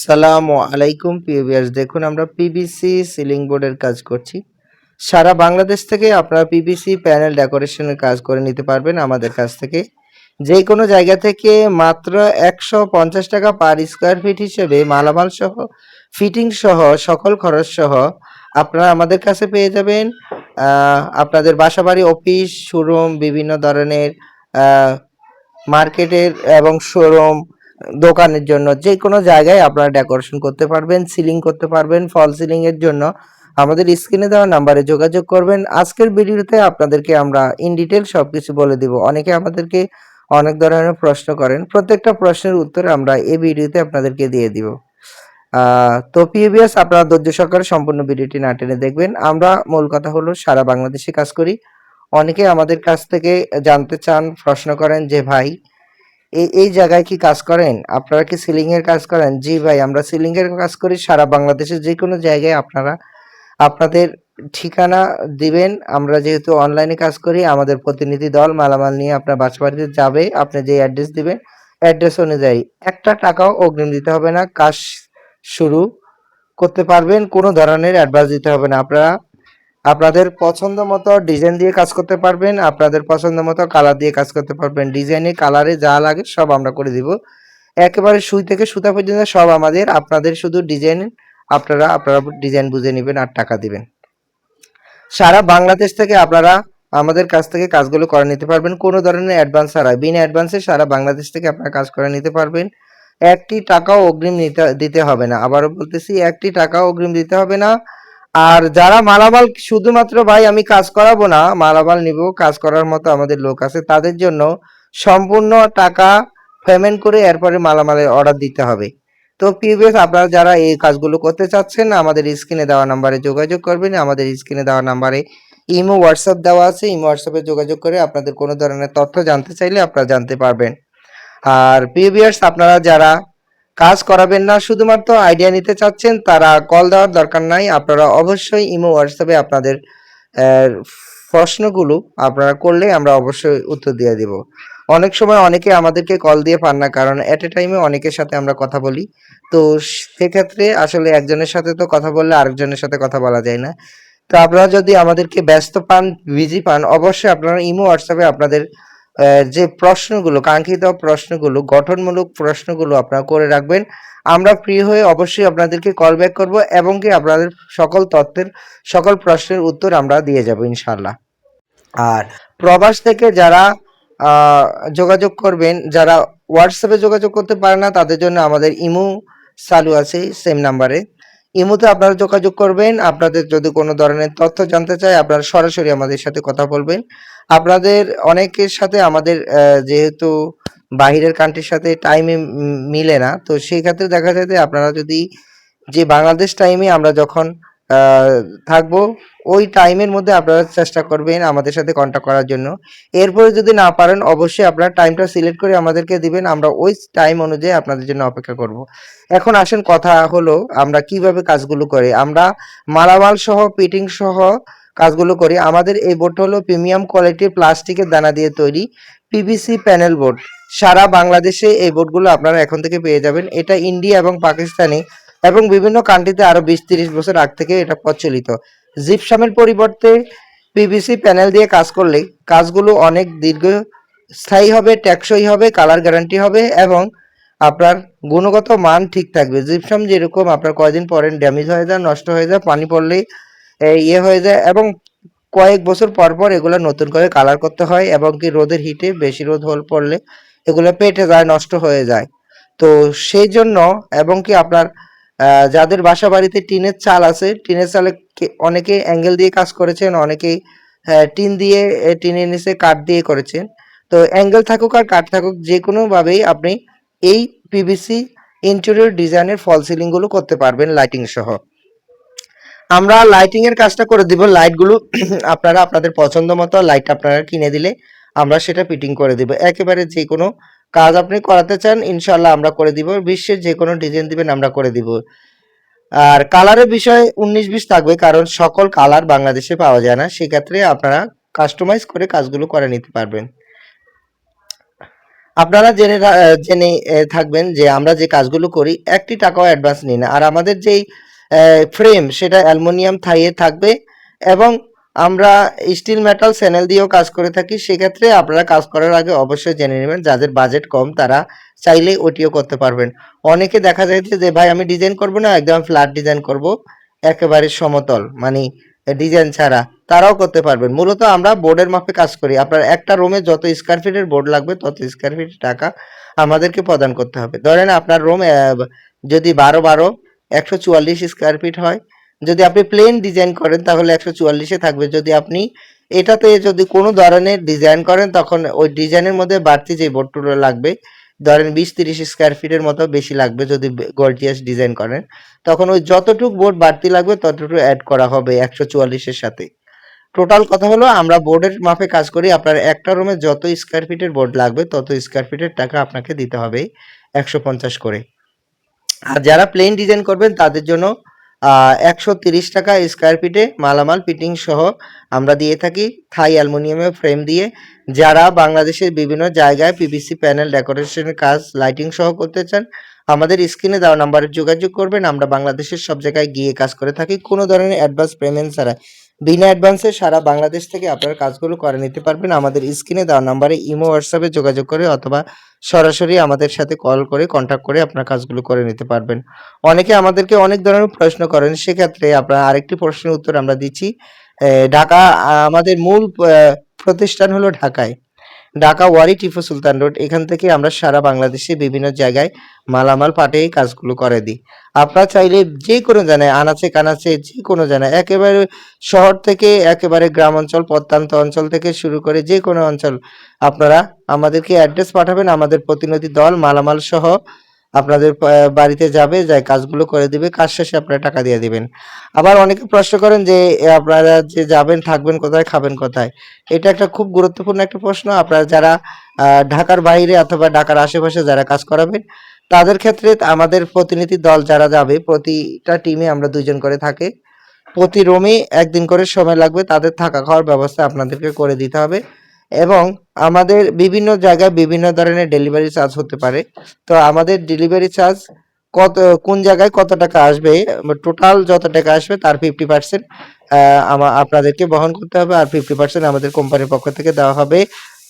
আসসালামু আলাইকুম পিভিএস দেখুন, আমরা পিভিসি সিলিং বোর্ডের কাজ করছি। সারা বাংলাদেশ থেকে আপনারা পিভিসি প্যানেল ডেকোরেশনের কাজ করে নিতে পারবেন আমাদের কাছ থেকে। যে কোনো জায়গা থেকে মাত্র একশো পঞ্চাশ টাকা পার স্কোয়ার ফিট হিসেবে মালামাল সহ ফিটিং সহ, সকল খরচ সহ আপনারা আমাদের কাছে পেয়ে যাবেন। আপনাদের বাসাবাড়ি অফিস শোরুম বিভিন্ন ধরনের মার্কেটের এবং শোরুম দোকানের জন্য। যে কোনো জায়গায় আপনারা ডেকোরেশন করতে পারবেন সিলিং করতে পারবেন ফল সিলিং এর জন্য। আমাদের স্ক্রিনে দেওয়া নাম্বারে যোগাযোগ করবেন। আজকের ভিডিওতে আপনাদেরকে আমরা ইন ডিটেল সবকিছু বলে দিব। অনেকে আমাদেরকে অনেক ধরনের প্রশ্ন করেন। প্রত্যেকটা প্রশ্নের উত্তর আমরা এই ভিডিওতে আপনাদেরকে দিয়ে দিব। তো পিএবিএস আপনারা ধৈর্য সহকারে সম্পূর্ণ ভিডিওটি না টেনে দেখবেন। আমরা মূল কথা হলো সারা বাংলাদেশে কাজ করি। অনেকে আমাদের কাছ থেকে জানতে চান, প্রশ্ন করেন যে, ভাই এই এই জায়গায় কি কাজ করেন? আপনারা কি সিলিং এর কাজ করেন? জি ভাই, আমরা সিলিং এর কাজ করি সারা বাংলাদেশে। যে কোনো জায়গায় আপনারা আপনাদের ঠিকানা দিবেন। আমরা যেহেতু অনলাইনে কাজ করি, আমাদের প্রতিনিধি দল মালামাল নিয়ে আপনার বাসা বাড়িতে যাবে। আপনি যে অ্যাড্রেস দিবেন অ্যাড্রেস অনুযায়ী একটা টাকাও অগ্রিম দিতে হবে না। কাজ শুরু করতে পারবেন, কোনো ধরনের অ্যাডভান্স দিতে হবে না। আপনারা আপনাদের পছন্দ মতো ডিজাইন দিয়ে কাজ করতে পারবেন, আপনাদের পছন্দ মতো কালার দিয়ে কাজ করতে পারবেন। ডিজাইনে কালারে যা লাগে সব আমরা করে দিব। একেবারে সুই থেকে সুতা পর্যন্ত সব আমাদের, আপনাদের শুধু ডিজাইন আপনারা আপনারা ডিজাইন বুঝে নেবেন আর টাকা দিবেন। সারা বাংলাদেশ থেকে আপনারা আমাদের কাছ থেকে কাজগুলো করে নিতে পারবেন। কোনো ধরনের অ্যাডভান্স ছাড়া, বিনা অ্যাডভান্সে সারা বাংলাদেশ থেকে আপনারা কাজ করে নিতে পারবেন। একটি টাকাও অগ্রিম দিতে হবে না। আবারও বলতেছি, একটি টাকাও অগ্রিম দিতে হবে না। আর যারা মালামাল শুধুমাত্র, ভাই, আমি কাজ করাবো না, মালামাল নিব, কাজ করার মতো আমাদের লোক আছে, তাদের জন্য সম্পূর্ণ টাকা পেমেন্ট করে এরপরে মালামালের অর্ডার দিতে হবে। তো পিভিএস আপনারা যারা এই কাজগুলো করতে চাচ্ছেন, আমাদের স্ক্রিনে দেওয়া নাম্বারে যোগাযোগ করবেন। আমাদের স্ক্রিনে দেওয়া নাম্বারে ইমো হোয়াটসঅ্যাপ দেওয়া আছে। ইমো হোয়াটসঅ্যাপে যোগাযোগ করে আপনাদের কোনো ধরনের তথ্য জানতে চাইলে আপনারা জানতে পারবেন। আর পিভিএস আপনারা যারা কাজ করাবেন না, শুধুমাত্র আইডিয়া নিতে চাচ্ছেন, তারা কল দেওয়ার দরকার নাই। আপনারা অবশ্যই ইমো হোয়াটসঅ্যাপে আপনাদের প্রশ্নগুলো আপনারা করলে আমরা অবশ্যই উত্তর দিয়ে দিব। অনেক সময় অনেকে আমাদেরকে কল দিয়ে পান না, কারণ এট এ টাইমে অনেকের সাথে আমরা কথা বলি। তো সেক্ষেত্রে আসলে একজনের সাথে তো কথা বললে আরেকজনের সাথে কথা বলা যায় না। তো আপনারা যদি আমাদেরকে ব্যস্ত পান বিজি পান, অবশ্যই আপনারা ইমো হোয়াটসঅ্যাপে আপনাদের যে প্রশ্নগুলো, কাঙ্ক্ষিত প্রশ্নগুলো, গঠনমূলক প্রশ্নগুলো আপনারা করে রাখবেন। আমরা ফ্রি হয়ে অবশ্যই আপনাদেরকে কল ব্যাক করব এবং কি আপনাদের সকল তত্ত্বের সকল প্রশ্নের উত্তর আমরা দিয়ে যাব ইনশাল্লাহ আর প্রবাস থেকে যারা যোগাযোগ করবেন, যারা হোয়াটসঅ্যাপে যোগাযোগ করতে পারে না, তাদের জন্য আমাদের ইমো চালু আছে সেম নাম্বারে ইমোতে আপনারা যোগাযোগ করবেন। আপনাদের যদি কোনো ধরনের তথ্য জানতে চায়, আপনারা সরাসরি আমাদের সাথে কথা বলবেন। আপনাদের অনেকের সাথে আমাদের যেহেতু বাহিরের কান্ট্রির সাথে টাইমে মিলে না, তো সেই ক্ষেত্রে দেখা যায় যে আপনারা যদি যে বাংলাদেশ টাইমে আমরা যখন থাকব। ওই টাইমের মধ্যে আপনারা চেষ্টা করবেন আমাদের সাথে কন্ট্যাক্ট করার জন্য। এরপরে যদি না পারেন, অবশ্যই আপনারা টাইমটা সিলেক্ট করে আমাদেরকে দিবেন। আমরা ওই টাইম অনুযায়ী আপনাদের জন্য অপেক্ষা করব। এখন আসেন, কথা হলো আমরা কীভাবে কাজগুলো করি। আমরা মালামাল সহ পিটিং সহ কাজগুলো করি। আমাদের এই বোর্ডটা হলো প্রিমিয়াম কোয়ালিটির প্লাস্টিকের দানা দিয়ে তৈরি পিভিসি প্যানেল বোর্ড সারা বাংলাদেশে এই বোর্ডগুলো আপনারা এখন থেকে পেয়ে যাবেন। এটা ইন্ডিয়া এবং পাকিস্তানে এবং বিভিন্ন কান্ট্রিতে আরও বিশ তিরিশ বছর আগ থেকে এটা প্রচলিত। জিপসামের পরিবর্তে পিভিসি প্যানেল দিয়ে কাজ করলে কাজগুলো অনেক দীর্ঘ স্থায়ী হবে, টেকসই হবে কালার গ্যারান্টি হবে এবং আপনার গুণগত মান ঠিক থাকবে। জিপসাম যেরকম আপনার কয়দিন পরেন ড্যামেজ হয়ে যায়, নষ্ট হয়ে যায়, পানি পড়লেই ইয়ে হয়ে যায় এবং কয়েক বছর পর পর এগুলো নতুন করে কালার করতে হয় এবং কি রোদের হিটে বেশি রোদ হল পড়লে এগুলো পেটে যায়, নষ্ট হয়ে যায়। তো সেই জন্য এবং কি আপনার যাদের বাসা বাড়িতে টিনের চাল আছে টিনের চালে অনেকে অ্যাঙ্গেল দিয়ে কাজ করেছেন অনেকে আহ, টিন দিয়ে টিনের নিচে কাঠ দিয়ে করেছেন। তো অ্যাঙ্গেল থাকুক আর কাঠ থাকুক যে কোনোভাবেই আপনি এই পিভিসি ইন্টেরিয়র ডিজাইনের ফল সিলিংগুলো করতে পারবেন লাইটিং সহ। আমরা লাইটিং এর কাজটা করে দিব। লাইটগুলো আপনারা আপনাদের পছন্দ মতো লাইট আপনারা কিনে দিলে আমরা সেটা ফিটিং করে দিব। একেবারে যে কোনো কাজ আপনি করাতে চান ইনশাল্লাহ আমরা করে দিব। বিশ্বের যে কোনো ডিজাইন দিবেন, আমরা করে দিব। আর কালারের বিষয়ে উনিশ বিশ থাকবে, কারণ সকল কালার বাংলাদেশে পাওয়া যায় না। সেক্ষেত্রে আপনারা কাস্টমাইজ করে কাজগুলো করে নিতে পারবেন। আপনারা জেনে জেনে থাকবেন যে আমরা যে কাজগুলো করি, একটি টাকাও অ্যাডভান্স নিই না। আর আমাদের যেই ফ্রেম সেটা অ্যালুমিনিয়াম থাইয়ে থাকবে এবং আমরা স্টিল মেটাল স্যানেল দিয়েও কাজ করে থাকি, সেক্ষেত্রে আপনারা কাজ করার আগে অবশ্যই জেনে নেবেন যাদের বাজেট কম তারা চাইলে ওটিও করতে পারবেন। অনেকে দেখা যাচ্ছে যে ভাই আমি ডিজাইন করব না, একদম ফ্ল্যাট ডিজাইন করব, একেবারে সমতল মানে ডিজাইন ছাড়া, তারাও করতে পারবেন। মূলত আমরা বোর্ডের মাপে কাজ করি। আপনার একটা রুমে যত স্কোয়ার ফিটের বোর্ড লাগবে, তত স্কোয়ার ফিট টাকা আমাদেরকে প্রদান করতে হবে। ধরেন আপনার রুম যদি বারো বারো, একশো চুয়াল্লিশ স্কোয়ার ফিট হয় যদি আপনি প্লেন ডিজাইন করেন, তাহলে একশো চুয়াল্লিশে থাকবে। যদি আপনি এটাতে যদি কোনো ধরনের ডিজাইন করেন, তখন ওই ডিজাইনের মধ্যে বাড়তি যে বোর্ডগুলো লাগবে, ধরেন বিশ তিরিশ স্কোয়ার ফিটের মতো বেশি লাগবে যদি গর্জিয়াস ডিজাইন করেন, তখন ওই যতটুকু বোর্ড বাড়তি লাগবে, ততটুকু অ্যাড করা হবে একশো চুয়াল্লিশের সাথে। টোটাল কথা হলো, আমরা বোর্ডের মাপে কাজ করি, আপনার একটা রুমে যত স্কোয়ার ফিটের বোর্ড লাগবে, তত স্কোয়ার ফিটের টাকা আপনাকে দিতে হবে একশো পঞ্চাশ করে। আর যারা প্লেন ডিজাইন করবেন, তাদের জন্য একশো তিরিশ টাকা স্কোয়ার ফিটে মালামাল ফিটিং সহ আমরা দিয়ে থাকি থাই অ্যালুমিনিয়ামের ফ্রেম দিয়ে। যারা বাংলাদেশের বিভিন্ন জায়গায় পিভিসি প্যানেল ডেকোরেশনের কাজ লাইটিং সহ করতে চান, আমাদের স্ক্রিনে দেওয়া নাম্বারে যোগাযোগ করবেন। আমরা বাংলাদেশের সব জায়গায় গিয়ে কাজ করে থাকি। কোনো ধরনের অ্যাডভান্স পেমেন্ট ছাড়া। বিনা অ্যাডভান্সে সারা বাংলাদেশ থেকে আপনার কাজগুলো করে নিতে পারবেন। আমাদের স্ক্রিনে দেওয়া নাম্বারে ইমো হোয়াটসঅ্যাপে যোগাযোগ করে অথবা সরাসরি আমাদের সাথে কল করে কন্ট্যাক্ট করে আপনার কাজগুলো করে নিতে পারবেন। অনেকে আমাদেরকে অনেক ধরনের প্রশ্ন করেন, সেক্ষেত্রে আপনার আরেকটি প্রশ্নের উত্তর আমরা দিচ্ছি। ঢাকা, আমাদের মূল প্রতিষ্ঠান হলো ঢাকায়। ঢাকা ওয়ারি টিফু সুলতান রোড। এখান থেকে আমরা সারা বাংলাদেশে বিভিন্ন জায়গায় মালামাল পাঠিয়ে কাজগুলো করে দিই। আপনারা চাইলে যে কোনো জানায় আনাচে কানাচে যে কোনো জানায় একেবারে শহর থেকে একেবারে গ্রাম অঞ্চল প্রত্যন্ত অঞ্চল থেকে শুরু করে যে কোনো অঞ্চল, আপনারা আমাদেরকে অ্যাড্রেস পাঠাবেন, আমাদের প্রতিনিধি দল, মালামাল সহ আপনাদের বাড়িতে যাবে যাই কাজগুলো করে দিবে, কাজ শেষে আপনারা টাকা দিয়ে দিবেন। আবার অনেকে প্রশ্ন করেন যে আপনারা যে যাবেন, থাকবেন কোথায়, খাবেন কোথায়? এটা একটা খুব গুরুত্বপূর্ণ একটা প্রশ্ন। আপনারা যারা ঢাকার বাইরে অথবা ঢাকার আশেপাশে যারা কাজ করাবেন, তাদের ক্ষেত্রে আমাদের প্রতিনিধি দল যারা যাবে, প্রতিটা টিমে আমরা দুজন করে থাকে। প্রতি রুমে একদিন করে সময় লাগবে, তাদের থাকা খাওয়ার ব্যবস্থা আপনাদেরকে করে দিতে হবে। এবং আমাদের বিভিন্ন জায়গায় বিভিন্ন ধরনের ডেলিভারি চার্জ হতে পারে। তো আমাদের ডেলিভারি চার্জ কত, কোন জায়গায় কত টাকা আসবে টোটাল যত টাকা আসবে তার ফিফটি পার্সেন্ট আপনাদেরকে বহন করতে হবে আর ফিফটি পার্সেন্ট আমাদের কোম্পানির পক্ষ থেকে দেওয়া হবে।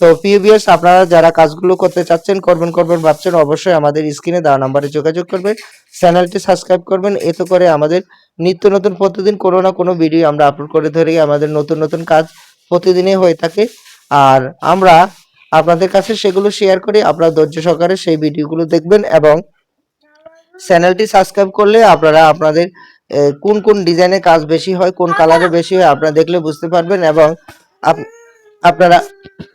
তো পিউবিএস আপনারা যারা কাজগুলো করতে চাচ্ছেন, করবেন করবেন, ভাবছেন, অবশ্যই আমাদের স্ক্রিনে দেওয়া নাম্বারে যোগাযোগ করবেন চ্যানেলটি সাবস্ক্রাইব করবেন। এতে করে আমাদের নিত্য নতুন প্রতিদিন কোনো না কোনো ভিডিও আমরা আপলোড করে ধরি আমাদের নতুন নতুন কাজ প্রতিদিনই হয়ে থাকে। আর আমরা আপনাদের কাছে সেগুলো শেয়ার করি। আপনারা ধৈর্য সহকারে সেই ভিডিওগুলো দেখবেন এবং চ্যানেলটি সাবস্ক্রাইব করলে আপনারা আপনাদের কোন কোন ডিজাইনের কাজ বেশি হয়, কোন কালারে বেশি হয় আপনারা দেখলে বুঝতে পারবেন এবং আপ- আপনারা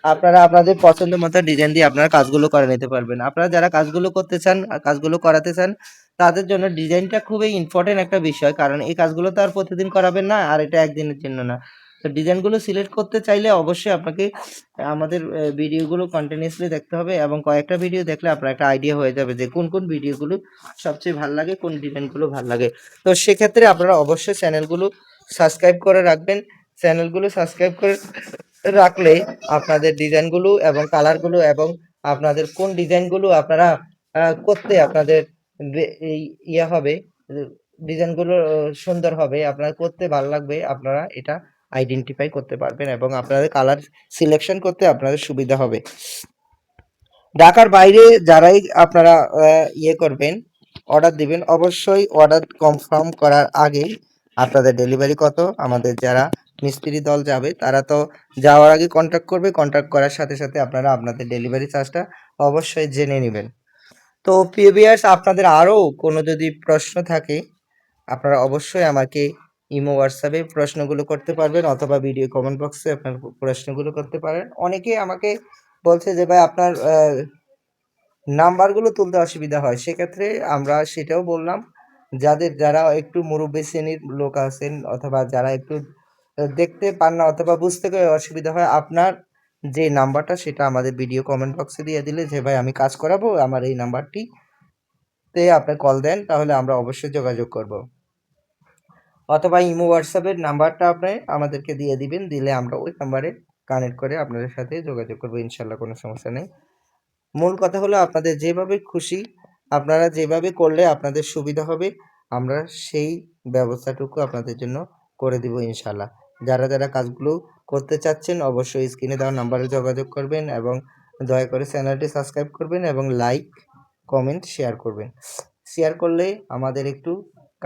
আপনারা আপনাদের পছন্দ মতো ডিজাইন দিয়ে আপনারা কাজগুলো করে নিতে পারবেন। আপনারা যারা কাজগুলো করতে চান, কাজগুলো করাতে চান, তাদের জন্য ডিজাইনটা খুবই ইম্পর্টেন্ট একটা বিষয়। কারণ এই কাজগুলো তো আর প্রতিদিন করাবেন না, আর এটা একদিনের জন্য না। তো ডিজাইনগুলো সিলেক্ট করতে চাইলে অবশ্যই আপনাকে, আমাদের ভিডিওগুলো কন্টিনিউসলি দেখতে হবে এবং কয়েকটা ভিডিও দেখলে আপনার একটা আইডিয়া হয়ে যাবে যে কোন কোন ভিডিওগুলো সবচেয়ে ভালো লাগে, কোন ডিজাইনগুলো ভালো লাগে। তো সেক্ষেত্রে আপনারা অবশ্যই চ্যানেলগুলো সাবস্ক্রাইব করে রাখবেন। চ্যানেলগুলো সাবস্ক্রাইব করে রাখলে আপনাদের ডিজাইনগুলো এবং কালারগুলো এবং আপনাদের কোন ডিজাইনগুলো আপনারা করতে আপনাদের ইয়ে হবে, ডিজাইনগুলো, সুন্দর হবে, আপনার করতে ভালো লাগবে, আপনারা এটা আইডেন্টিফাই করতে পারবেন এবং আপনাদের কালার সিলেকশন করতে আপনাদের সুবিধা হবে। ঢাকার বাইরে যারাই আপনারা ইয়ে করবেন অর্ডার দিবেন, অবশ্যই অর্ডার কনফার্ম করার আগে আপনাদের ডেলিভারি কত, আমাদের যারা মিস্ত্রি দল যাবে, তারা তো যাওয়ার আগে কন্ট্যাক্ট করবে কন্ট্যাক্ট করার সাথে সাথে আপনারা আপনাদের ডেলিভারি চার্জটা অবশ্যই জেনে নেবেন। তো প্রিভিয়াস আপনাদের আরও কোনো যদি প্রশ্ন থাকে, আপনারা অবশ্যই আমাকে ইমো হোয়াটসঅ্যাপে প্রশ্নগুলো করতে পারবেন অথবা ভিডিও কমেন্ট বক্সে আপনার প্রশ্নগুলো করতে পারেন। অনেকে আমাকে বলছে যে, ভাই, আপনার নাম্বারগুলো তুলতে অসুবিধা হয়। সেক্ষেত্রে আমরা সেটাও বললাম, যাদের, যারা একটু মুরব্বী শ্রেণির লোক আছেন অথবা যারা একটু দেখতে পান না অথবা বুঝতে অসুবিধা হয়, আপনার যে নাম্বারটা সেটা আমাদের ভিডিও কমেন্ট বক্সে দিয়ে দিলে যে, ভাই, আমি কাজ করাবো, আমার এই নাম্বারটি তে আপনি কল দেন, তাহলে আমরা অবশ্যই যোগাযোগ করব। অথবা ইমো হোয়াটসঅ্যাপের নাম্বারটা আপনি আমাদেরকে দিয়ে দিবেন, দিলে আমরা ওই নাম্বারে কানেক্ট করে আপনাদের সাথে যোগাযোগ করব, ইনশাল্লাহ কোনো সমস্যা নেই। মূল কথা হলো আপনাদের যেভাবে খুশি, আপনারা যেভাবে করলে আপনাদের সুবিধা হবে, আমরা সেই ব্যবস্থাটুকু আপনাদের জন্য করে দিব, ইনশাল্লাহ। যারা যারা কাজগুলো করতে চাচ্ছেন, অবশ্যই স্ক্রিনে দেওয়া নাম্বারে যোগাযোগ করবেন এবং দয়া করে চ্যানেলটি সাবস্ক্রাইব করবেন এবং লাইক কমেন্ট শেয়ার করবেন। শেয়ার করলে আমাদের একটু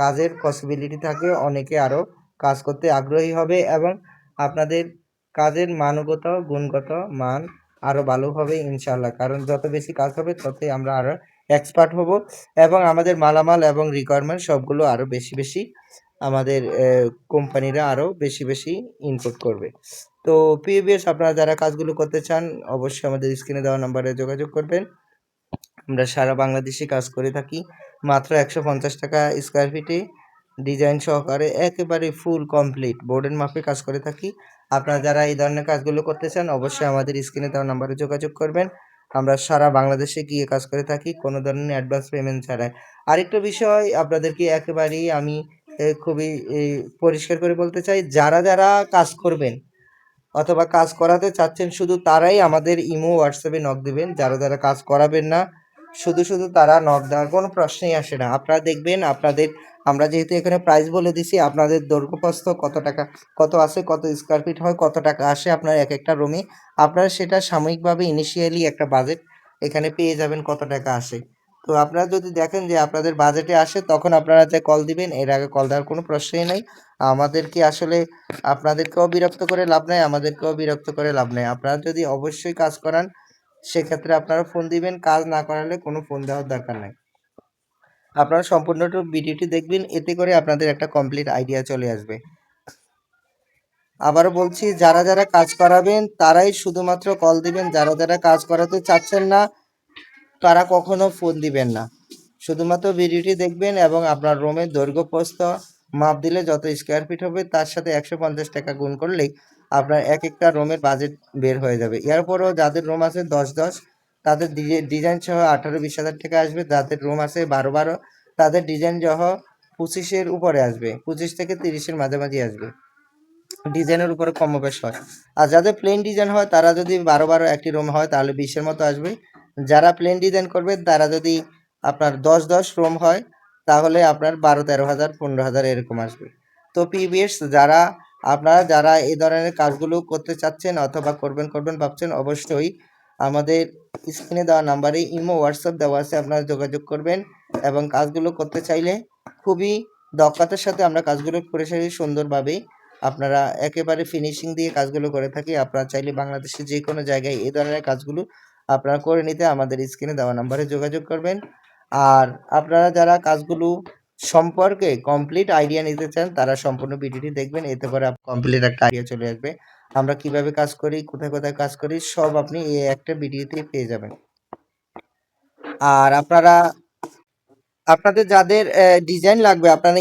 কাজের পসিবিলিটি থাকে, অনেকে আরও কাজ করতে আগ্রহী হবে এবং আপনাদের কাজের মানগত, গুণগত মান আরও ভালো হবে ইনশাল্লাহ কারণ যত বেশি কাজ হবে, ততই আমরা আরও এক্সপার্ট হব এবং আমাদের মালামাল এবং রিকোয়ারমেন্ট সবগুলো আরও বেশি বেশি আমাদের কোম্পানিরা আরও বেশি বেশি ইনপুট করবে। তো পিবিএস আপনারা যারা কাজগুলো করতে চান, অবশ্যই আমাদের স্ক্রিনে দেওয়া নাম্বারে যোগাযোগ করবেন। আমরা সারা বাংলাদেশে কাজ করে থাকি। মাত্র একশো পঞ্চাশ টাকা স্কোয়ার ফিটে ডিজাইন সহকারে একেবারে ফুল কমপ্লিট বোর্ডের মাপে কাজ করে থাকি। আপনারা যারা এই ধরনের কাজগুলো করতে চান, অবশ্যই আমাদের স্ক্রিনে দেওয়া নাম্বারে যোগাযোগ করবেন। আমরা সারা বাংলাদেশে গিয়ে কাজ করে থাকি, কোনো ধরনের অ্যাডভান্স পেমেন্ট ছাড়াই আরেকটা বিষয় আপনাদেরকে একেবারেই আমি খুবই পরিষ্কার করে বলতে চাই, যারা যারা কাজ করবেন অথবা কাজ করাতে চাচ্ছেন, শুধু তারাই আমাদের ইমো হোয়াটসঅ্যাপে নক দেবেন। যারা যারা কাজ করাবেন না শুধু শুধু তারা নক দেওয়ার কোনো প্রশ্নই আসে না। আপনারা দেখবেন আপনাদের, আমরা যেহেতু এখানে প্রাইস বলে দিছি, আপনাদের দৈর্ঘ্যপ্রস্থ কত টাকা, কত আছে, কত স্কোয়ার ফিট হয়, কত টাকা আসে আপনার এক একটা রুমে আপনারা সেটা সাময়িকভাবে ইনিশিয়ালি একটা বাজেট এখানে পেয়ে যাবেন কত টাকা আসে। তো আপনারা যদি দেখেন যে আপনাদের বাজেটে আসে, তখন আপনারা যে কল দিবেন, এর আগে কল দেওয়ার কোনো প্রশ্নই নেই। আমাদেরকে আসলে, আপনাদেরকেও বিরক্ত করে লাভ নাই, আমাদেরকেও বিরক্ত করে লাভ নাই। আপনারা যদি অবশ্যই কাজ করান সেক্ষেত্রে আপনারা ফোন দিবেন, কাজ না করালে কোনো ফোন দেওয়ার দরকার নাই। আপনারা সম্পূর্ণটা ভিডিওটি দেখবেন, এতে করে আপনাদের একটা কমপ্লিট আইডিয়া চলে আসবে। আবারও বলছি, যারা যারা কাজ করাবেন, তারাই শুধুমাত্র কল দিবেন। যারা যারা কাজ করাতে চাচ্ছেন না, তারা কখনো ফোন দিবেন না। শুধুমাত্র ভিডিওটি দেখবেন এবং আপনার রুমের দৈর্ঘ্য প্রস্থ, মাপ দিলে যত স্কোয়ার ফিট হবে, তার সাথে একশো পঞ্চাশ টাকা গুণ করলেই আপনার এক একটা রুমের বাজেট বের হয়ে যাবে। এরপরও যাদের রুম আছে দশ দশ তাদের ডিজাইন সহ আঠারো বিশ হাজার টাকা আসবে। যাদের রুম আছে বারো বারো তাদের ডিজাইন সহ পঁচিশের উপরে আসবে। পঁচিশ থেকে তিরিশের মাঝামাঝি আসবে। ডিজাইনের উপরে কম বেশ হয়। আর যাদের প্লেন ডিজাইন হয়, তারা যদি বারো বারো একটি রুম হয়, তাহলে বিশের মতো আসবে। যারা প্লেন ডিজাইন করবে, তারা যদি আপনার দশ দশ রুম হয়, তাহলে আপনার বারো তেরো হাজার, পনেরো হাজার এরকম আসবে। তো পিবিএস যারা আপনারা যারা এই ধরনের কাজগুলো করতে চাচ্ছেন অথবা করবেন করবেন ভাবছেন, অবশ্যই আমাদের স্ক্রিনে দেওয়া নাম্বারে ইমো হোয়াটসঅ্যাপ দেওয়া আছে, আপনারা যোগাযোগ করবেন এবং কাজগুলো করতে চাইলে খুবই দক্ষতার সাথে আমরা কাজগুলো করে থাকি সুন্দরভাবে। আপনারা একেবারে ফিনিশিং দিয়ে কাজগুলো করে থাকি। আপনারা চাইলে বাংলাদেশের যে কোনো জায়গায় এই ধরনের কাজগুলো আপনারা করে নিতে আমাদের স্ক্রিনে দেওয়া নাম্বারে যোগাযোগ করবেন। আর আপনারা যারা কাজগুলো সম্পর্কে কমপ্লিট আইডিয়া নিতে চান, তারা সম্পূর্ণ ভিডিওটি দেখবেন, এতে করে কমপ্লিট একটা আইডিয়া চলে আসবে। আমরা কীভাবে কাজ করি, কোথায় কোথায় কাজ করি, সব আপনি এই একটা ভিডিওতেই পেয়ে যাবেন। আর আপনারা, আপনাদের যাদের ডিজাইন লাগবে আপনারা